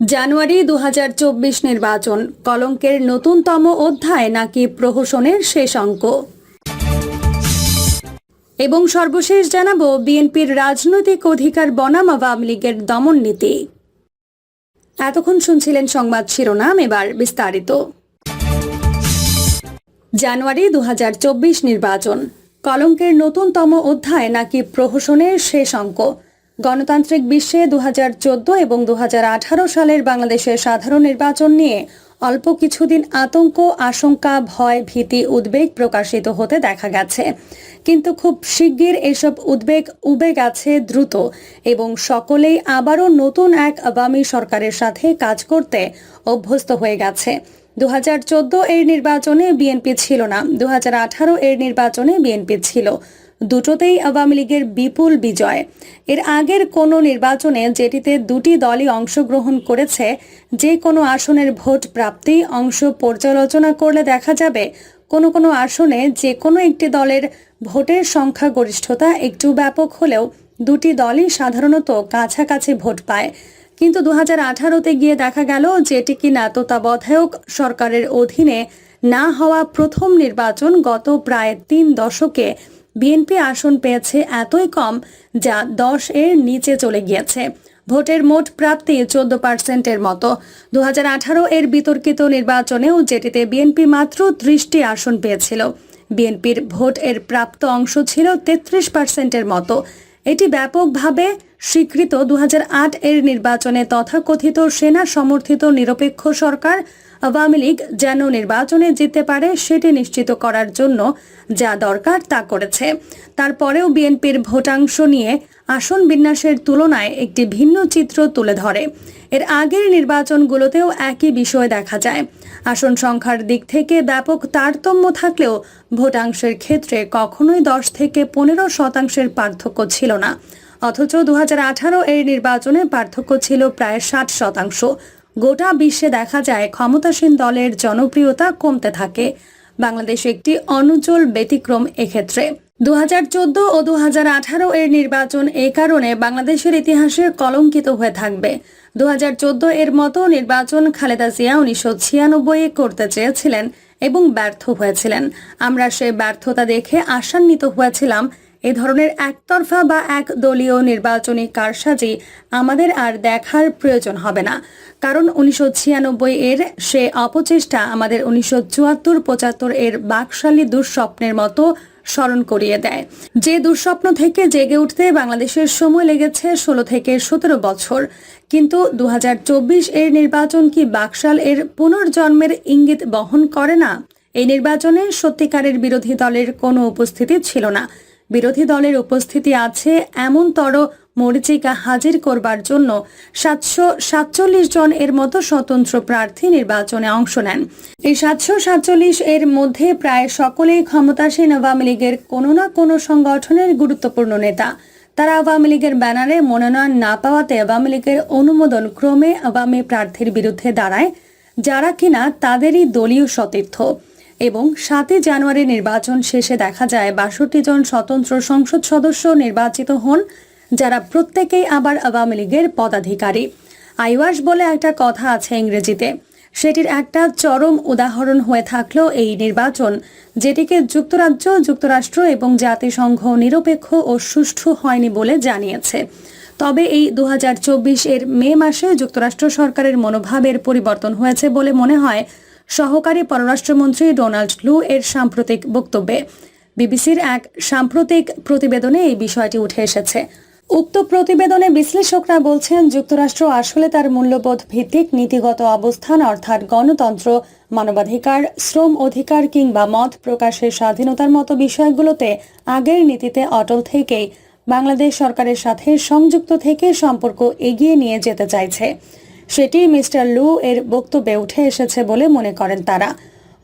জানুয়ারি দু হাজার চব্বিশ নির্বাচন, কলঙ্কের নতুনতম অধ্যায় নাকি প্রহসনের শেষ অঙ্ক? এবং সর্বশেষ জানাব বিএনপির রাজনৈতিক অধিকার বনাম আওয়ামী লীগের দমন নীতি। এতক্ষণ শুনছিলেন সংবাদ শিরোনাম, এবার বিস্তারিত। জানুয়ারি দু হাজার চব্বিশ নির্বাচন, কলঙ্কের নতুনতম অধ্যায় নাকি প্রহসনের শেষ অঙ্ক? গণতান্ত্রিক বিশ্বে দু হাজার চোদ্দ এবং দু হাজার আঠারো সালের বাংলাদেশের সাধারণ নির্বাচন নিয়ে অল্প কিছুদিন আতঙ্ক, আশঙ্কা, ভয়, ভীতি, উদ্বেগ প্রকাশিত হতে দেখা গেছে। কিন্তু খুব শিগগির এসব উদ্বেগ উবে গেছে দ্রুত এবং সকলেই আবারও নতুন এক আওয়ামী সরকারের সাথে কাজ করতে অভ্যস্ত হয়ে গেছে। দু হাজার চোদ্দ এর নির্বাচনে বিএনপি ছিল না দু হাজার আঠারো এর নির্বাচনে বিএনপি ছিল। দুটোতেই আওয়ামী লীগের বিপুল বিজয়। এর আগের কোনো নির্বাচনে যেটিতে দুটি দলই অংশগ্রহণ করেছে, যে কোনো আসনের ভোট প্রাপ্তি অংশ পর্যালোচনা করলে দেখা যাবে, কোনো কোনো আসনে যে কোনো একটি দলের ভোটের সংখ্যাগরিষ্ঠতা একটু ব্যাপক হলেও দুটি দলই সাধারণত কাছাকাছি ভোট পায়। কিন্তু দু হাজার আঠারোতে গিয়ে দেখা গেল যেটি কিনা তত্ত্বাবধায়ক সরকারের অধীনে না হওয়া প্রথম নির্বাচন গত প্রায় তিন দশকে বিএনপি আসন পেয়েছে এতই কম যা দশ এর নিচে চলে গিয়েছে। ভোটের মোট প্রাপ্তি চোদ্দ পার্সেন্টের মতো। দু হাজার আঠারো এর বিতর্কিত নির্বাচনেও যেটিতে বিএনপি মাত্র ত্রিশটি আসন পেয়েছিল। বিএনপির ভোট এর প্রাপ্ত অংশ ছিল তেত্রিশ পার্সেন্টের মতো। এটি ব্যাপকভাবে স্বীকৃত দু হাজার আট এর নির্বাচনে তথাকথিত সেনা সমর্থিত নিরপেক্ষ সরকার আওয়ামী লীগ যেন নির্বাচনে জিততে পারে সেটি নিশ্চিত করার জন্য যা দরকার তা করেছে। তারপরেও বিএনপির ভোটাংশ নিয়ে আসন বিন্যাসের তুলনায় একটি ভিন্ন চিত্র তুলে ধরে। এর আগের নির্বাচনগুলোতেও একই বিষয় দেখা যায়। আসন সংখ্যার দিক থেকে ব্যাপক তারতম্য থাকলেও ভোটাংশের ক্ষেত্রে কখনোই দশ থেকে পনেরো শতাংশের পার্থক্য ছিল না। অথচ দু এর নির্বাচনে পার্থক্য ছিল প্রায় ষাট শতাংশ। গোটা বিশ্বে দেখা যায় ক্ষমতাসীন দলের জনপ্রিয়তা কমতে থাকে। বাংলাদেশ একটি অনুজ্জ্বল ব্যতিক্রম এক্ষেত্রে। দু হাজার চোদ্দ ও দু হাজার আঠারো এর নির্বাচন এই কারণে বাংলাদেশের ইতিহাসে কলঙ্কিত হয়ে থাকবে। দু হাজার চোদ্দ এর মতো নির্বাচন খালেদা জিয়া উনিশশো ছিয়ানব্বই করতে চেয়েছিলেন এবং ব্যর্থ হয়েছিলেন। আমরা সেই ব্যর্থতা দেখে আশান্বিত হয়েছিলাম এ ধরনের একতরফা বা এক দলীয় নির্বাচনী কারসাজি আমাদের আর দেখার প্রয়োজন হবে না। কারণ উনিশশো ছিয়ানব্বই এর সে অপচেষ্টা আমাদের উনিশশো চুয়াত্তর পঁচাত্তর এর বাকশালী দুঃস্বপ্নের মতো স্মরণ করিয়ে দেয়। যে দুঃস্বপ্ন থেকে জেগে উঠতে বাংলাদেশের সময় লেগেছে ষোলো থেকে সতেরো বছর। কিন্তু দু হাজার চব্বিশ এর নির্বাচন কি বাকশাল এর পুনর্জন্মের ইঙ্গিত বহন করে না? এই নির্বাচনে সত্যিকারের বিরোধী দলের কোনো উপস্থিতি ছিল না। বিরোধী দলের উপস্থিতি আছে এমনতর মরিচিকা হাজির করবার জন্য সাতশো সাতচল্লিশ জন এর মতো স্বতন্ত্র প্রার্থী নির্বাচনে অংশ নেন। এই সাতশো সাতচল্লিশ এর মধ্যে প্রায় সকলেই ক্ষমতাসীন আওয়ামী লীগের কোনো না কোনো সংগঠনের গুরুত্বপূর্ণ নেতা। তারা আওয়ামী লীগের ব্যানারে মনোনয়ন না পাওয়াতে আওয়ামী লীগের অনুমোদন ক্রমে আওয়ামী প্রার্থীর বিরুদ্ধে দাঁড়ায়, যারা কিনা তাদেরই দলীয় সতীর্থ। এবং সাতই জানুয়ারি নির্বাচন শেষে দেখা যায় বাষট্টি জন স্বতন্ত্র সংসদ সদস্য নির্বাচিত হন, যারা প্রত্যেকেই আবার আওয়ামী লীগের পদাধিকারী। আইওয়াস বলে একটা কথা আছে ইংরেজিতে। সেটির একটা চরম উদাহরণ হয়ে থাকল এই নির্বাচন, যেটিকে যুক্তরাজ্য, যুক্তরাষ্ট্র এবং জাতিসংঘ নিরপেক্ষ ও সুষ্ঠু হয়নি বলে জানিয়েছে। তবে এই দু হাজার চব্বিশ এর মে মাসে যুক্তরাষ্ট্র সরকারের মনোভাবের পরিবর্তন হয়েছে বলে মনে হয় সহকারী পররাষ্ট্রমন্ত্রী ডোনাল্ড লু এর সাম্প্রতিক বক্তব্যে। বিবিসির এক সাম্প্রতিক প্রতিবেদনে এই বিষয়টি উঠে এসেছে। উক্ত প্রতিবেদনে বিশ্লেষকরা বলছেন, যুক্তরাষ্ট্র আসলে তার মূল্যবোধ ভিত্তিক নীতিগত অবস্থান অর্থাৎ গণতন্ত্র, মানবাধিকার, শ্রম অধিকার কিংবা মত প্রকাশের স্বাধীনতার মতো বিষয়গুলোতে আগের নীতিতে অটল থেকেই বাংলাদেশ সরকারের সাথে সংযুক্ত থেকে সম্পর্ক এগিয়ে নিয়ে যেতে চাইছে। সেটি মিস্টার লু এর বক্তব্যে উঠে এসেছে বলে মনে করেন তারা।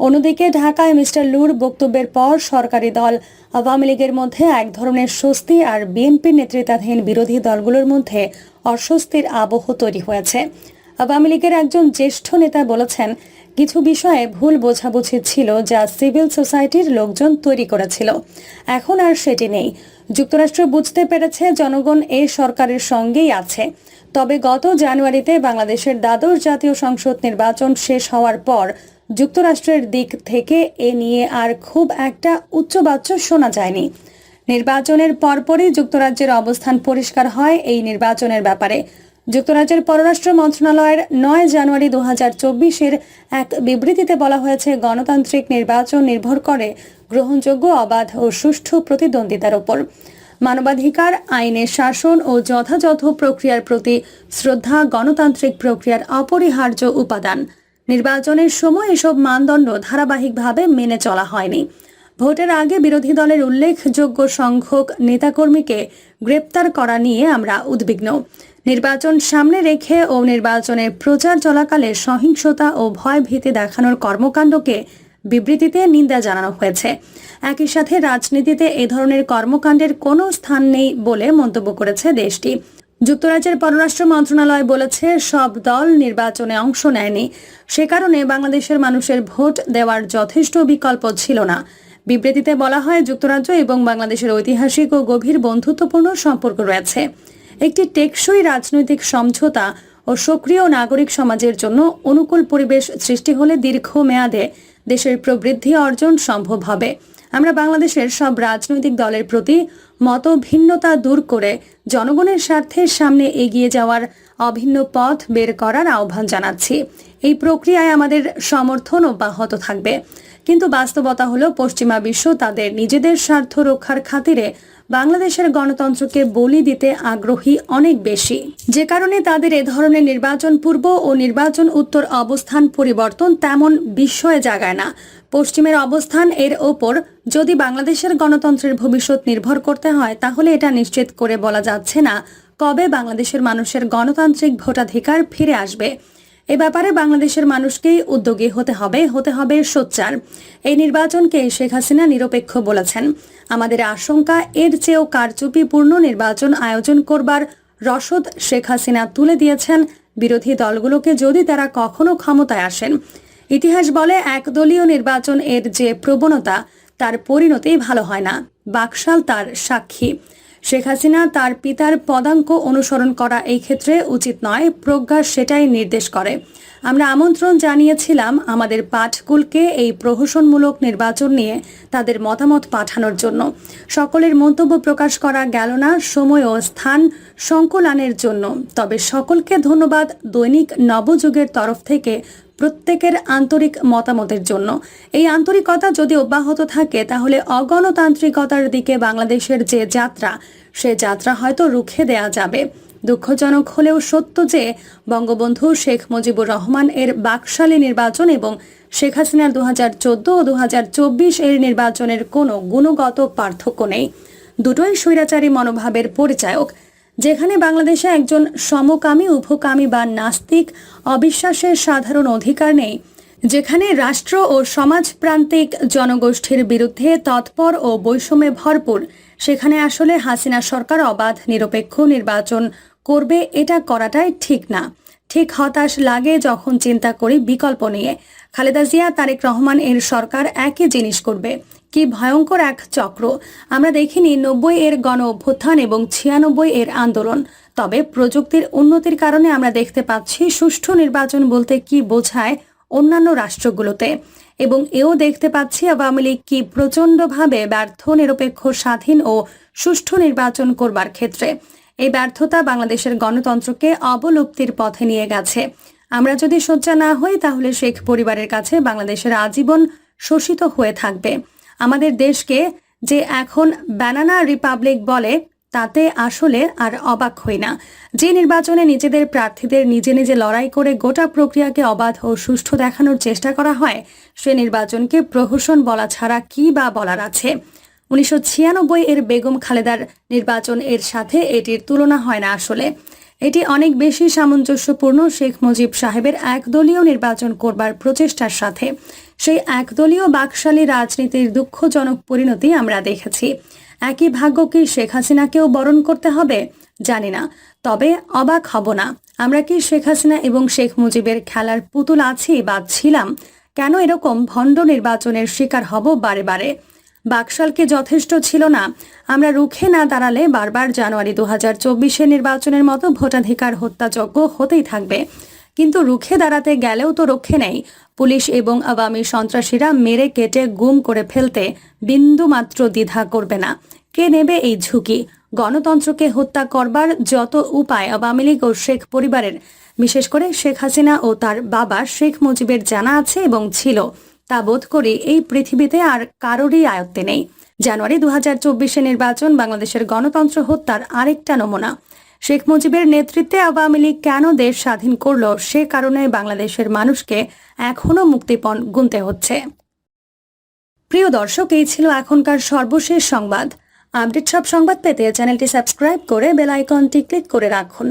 অন্যদিকে ঢাকায় মিস্টার লুর বক্তব্যের পর সরকারি দল আওয়ামী লীগের মধ্যে এক ধরনের স্বস্তি আর বিএনপির নেতৃত্বাধীন বিরোধী দলগুলোর মধ্যে অস্বস্তির আবহ তৈরি হয়েছে। আওয়ামী লীগের একজন জ্যেষ্ঠ নেতা বলেছেন, কিছু বিষয়ে ভুল বোঝাবুঝি ছিল যা সিভিল সোসাইটির লোকজন তৈরি করেছিল। এখন আর সেটি নেই। যুক্তরাষ্ট্র বুঝতে পেরেছে জনগণ এ সরকারের সঙ্গেই আছে। তবে গত জানুয়ারিতে বাংলাদেশের দ্বাদশ জাতীয় সংসদ নির্বাচন শেষ হওয়ার পর যুক্তরাষ্ট্রের দিক থেকে এ নিয়ে আর খুব একটা উচ্চবাচ্য শোনা যায়নি। নির্বাচনের পরপরই যুক্তরাজ্যের অবস্থান পরিষ্কার হয় এই নির্বাচনের ব্যাপারে। যুক্তরাজ্যের পররাষ্ট্র মন্ত্রণালয়ের নয় জানুয়ারি দু হাজার চব্বিশের এক বিবৃতিতে বলা হয়েছে, গণতান্ত্রিক নির্বাচন নির্ভর করে গ্রহণযোগ্য, অবাধ ও সুষ্ঠু প্রতিদ্বন্দ্বিতার ওপর। মানবাধিকার, আইনের শাসন ও যথাযথ প্রক্রিয়ার প্রতি শ্রদ্ধা, গণতান্ত্রিক প্রক্রিয়ার অপরিহার্য উপাদান। নির্বাচনের সময় এসব মানদণ্ড ধারাবাহিকভাবে মেনে চলা হয়নি। ভোটের আগে বিরোধী দলের উল্লেখযোগ্য সংখ্যক নেতাকর্মীকে গ্রেপ্তার করা নিয়ে আমরা উদ্বিগ্ন। নির্বাচন সামনে রেখে ও নির্বাচনের প্রচার চলাকালে সহিংসতা ও ভয় ভীতি দেখানোর কর্মকাণ্ডকে বিবৃতিতে নিন্দা জানানো হয়েছে। একই সাথে রাজনীতিতে এ ধরনের কর্মকাণ্ডের কোনো স্থান নেই বলে মন্তব্য করেছে দেশটি। যুক্তরাজ্যের পররাষ্ট্র মন্ত্রণালয় বলেছে, সব দল নির্বাচনে অংশ নেয়নি। সে কারণে বাংলাদেশের মানুষের ভোট দেওয়ার যথেষ্ট বিকল্প ছিল না। বিবৃতিতে বলা হয়, যুক্তরাজ্য এবং বাংলাদেশের ঐতিহাসিক ও গভীর বন্ধুত্বপূর্ণ সম্পর্ক রয়েছে। একটি টেকসই রাজনৈতিক সমঝোতা ও সক্রিয় নাগরিক সমাজের জন্য অনুকূল পরিবেশ সৃষ্টি হলে দীর্ঘ মেয়াদে দেশের প্রবৃদ্ধি অর্জন সম্ভব হবে। আমরা বাংলাদেশের সব রাজনৈতিক দলের প্রতি মত ভিন্নতা দূর করে জনগণের স্বার্থের সামনে এগিয়ে যাওয়ার অভিন্ন পথ বের করার আহ্বান জানাচ্ছি। এই প্রক্রিয়ায় আমাদের সমর্থন অব্যাহত থাকবে। কিন্তু বাস্তবতা হলো পশ্চিমা বিশ্ব তাদের নিজেদের স্বার্থ রক্ষার খাতিরে বাংলাদেশের গণতন্ত্রকে বলি দিতে আগ্রহী অনেক বেশি। যে কারণে তাদের এ ধরনের নির্বাচন পূর্ব ও নির্বাচন উত্তর অবস্থান পরিবর্তন তেমন বিস্ময়ে জাগায় না। পশ্চিমের অবস্থান এর ওপর যদি বাংলাদেশের গণতন্ত্রের ভবিষ্যৎ নির্ভর করতে হয়, তাহলে এটা নিশ্চিত করে বলা যাচ্ছে না কবে বাংলাদেশের মানুষের গণতান্ত্রিক ভোটাধিকার ফিরে আসবে। এ ব্যাপারে বাংলাদেশের মানুষকেই উদ্যোগী হতে হবে হতে হবে সোচ্চার। এই নির্বাচনকে শেখ হাসিনা নিরপেক্ষ বলেছেন। আমাদের আশঙ্কা, এর চেয়েও কারচুপিপূর্ণ নির্বাচন আয়োজন করবার রসদ শেখ হাসিনা তুলে দিয়েছেন। বিরোধী দলগুলোকে যদি তারা কখনো ক্ষমতায় আসেন, ইতিহাস বলে একদলীয় নির্বাচন এর যে প্রবণতা, তার পরিণতি ভালো হয় না। বাকশাল তার সাক্ষী। শেখ হাসিনা তার পিতার পদাঙ্ক অনুসরণ করা এই ক্ষেত্রে উচিত নয়, প্রজ্ঞা সেটাই নির্দেশ করে। আমরা আমন্ত্রণ জানিয়েছিলাম আমাদের পাঠকুলকে এই প্রহসনমূলক নির্বাচন নিয়ে তাদের মতামত পাঠানোর জন্য। সকলের মন্তব্য প্রকাশ করা গেল না, সময় ও স্থান সংকুলানের জন্য। তবে সকলকে ধন্যবাদ দৈনিক নবযুগের তরফ থেকে প্রত্যেকের আন্তরিক মতামতের জন্য। এই আন্তরিকতা যদি অব্যাহত থাকে, তাহলে অগণতান্ত্রিকতার দিকে বাংলাদেশের যে যাত্রা, সে যাত্রা হয়তো রুখে দেয়া যাবে। দুঃখজনক হলেও সত্য যে, বঙ্গবন্ধু শেখ মুজিবুর রহমান এর বাকশালী নির্বাচন এবং শেখ হাসিনার দু হাজার চোদ্দ ও দু হাজার চব্বিশ এর নির্বাচনের কোনো গুণগত পার্থক্য নেই। দুটোই স্বৈরাচারী মনোভাবের পরিচায়ক। যেখানে বাংলাদেশে একজন সমকামী উভকামী বা নাস্তিক অবিশ্বাসের সাধারণ অধিকার নেই, যেখানে রাষ্ট্র ও সমাজপ্রান্তিক জনগোষ্ঠীর বিরুদ্ধে তৎপর ও বৈষম্যে ভরপুর, সেখানে আসলে হাসিনা সরকার অবাধ, নিরপেক্ষ নির্বাচন করবে, এটা করাটাই ঠিক না। ঠিক হতাশ লাগে যখন চিন্তা করি বিকল্প নিয়ে। খালেদা জিয়া, তারেক রহমান এর সরকার একই জিনিস করবে। কি ভয়ঙ্কর এক চক্র। আমরা দেখিনি নব্বই এর গণ অভ্যুত্থান এবং ছিয়ানব্বই এর আন্দোলন। তবে প্রযুক্তির উন্নতির কারণে আমরা দেখতে পাচ্ছি সুষ্ঠু নির্বাচন বলতে কি বোঝায় অন্যান্য রাষ্ট্রগুলোতে। এবং এও দেখতে পাচ্ছি আওয়ামী লীগ কি প্রচণ্ডভাবে ব্যর্থ, নিরপেক্ষ, স্বাধীন ও সুষ্ঠু নির্বাচন করবার ক্ষেত্রে। এই ব্যর্থতা বাংলাদেশের গণতন্ত্রকে অবলুপ্তির পথে নিয়ে গেছে। আমরা যদি সোচ্চা না হই, তাহলে শেখ পরিবারের কাছে বাংলাদেশের আজীবন শোষিত হয়ে থাকবে। আমাদের দেশকে যে এখন ব্যানানা রিপাবলিক বলে, তাতে আসলে আর অবাক হই না। যে নির্বাচনে নিজেদের প্রার্থীদের নিজে নিজে লড়াই করে গোটা প্রক্রিয়াকে অবাধ ও সুষ্ঠু দেখানোর চেষ্টা করা হয়, সে নির্বাচনকে প্রহসন বলা ছাড়া কি বা বলার আছে? উনিশশো ছিয়ানব্বই এর বেগম খালেদার নির্বাচন এর সাথে এটির তুলনা হয় না আসলে। এটি অনেক বেশি সামঞ্জস্যপূর্ণ শেখ মুজিব সাহেবের একদলীয় নির্বাচন করবার প্রচেষ্টার সাথে। সেই একদলীয় বাকশালী রাজনীতির দুঃখজনক পরিণতি আমরা দেখেছি। একই ভাগ্য কি শেখ হাসিনাকেও বরণ করতে হবে? জানি না। তবে অবাক হব না। আমরা কি শেখ হাসিনা এবং শেখ মুজিবের খেলার পুতুল আছি বা ছিলাম? কেন এরকম ভণ্ড নির্বাচনের শিকার হব বারে বারে? বাকশালকে যথেষ্ট ছিল না। আমরা রুখে না দাঁড়ালে বারবার জানুয়ারি দু হাজার চব্বিশের নির্বাচনের মতো ভোটাধিকার হত্যাযজ্ঞ হতেই থাকবে। কিন্তু রুখে দাঁড়াতে গেলেও তো রক্ষে নেই। পুলিশ এবং আওয়ামী সন্ত্রাসীরা মেরে কেটে গুম করে ফেলতে বিন্দু মাত্র দ্বিধা করবে না। কে নেবে এই ঝুঁকি? গণতন্ত্রকে হত্যা করবার যত উপায় আওয়ামী লীগ ও শেখ পরিবারের। বিশেষ করে শেখ হাসিনা ও তার বাবা শেখ মুজিবের জানা আছে এবং ছিল। তা বোধ করি এই পৃথিবীতে আর কারোরই আয়ত্তে নেই। জানুয়ারি দু হাজার চব্বিশে নির্বাচন বাংলাদেশের গণতন্ত্র হত্যার আরেকটা নমুনা। শেখ মুজিবের নেতৃত্বে আওয়ামী লীগ কেন দেশ স্বাধীন করল সে কারণে বাংলাদেশের মানুষকে এখনও মুক্তিপণ গুনতে হচ্ছে। প্রিয় দর্শক, এই ছিল এখনকার সর্বশেষ সংবাদ। আপডেট সব সংবাদ পেতে চ্যানেলটি সাবস্ক্রাইব করে বেল আইকনটি ক্লিক করে রাখুন।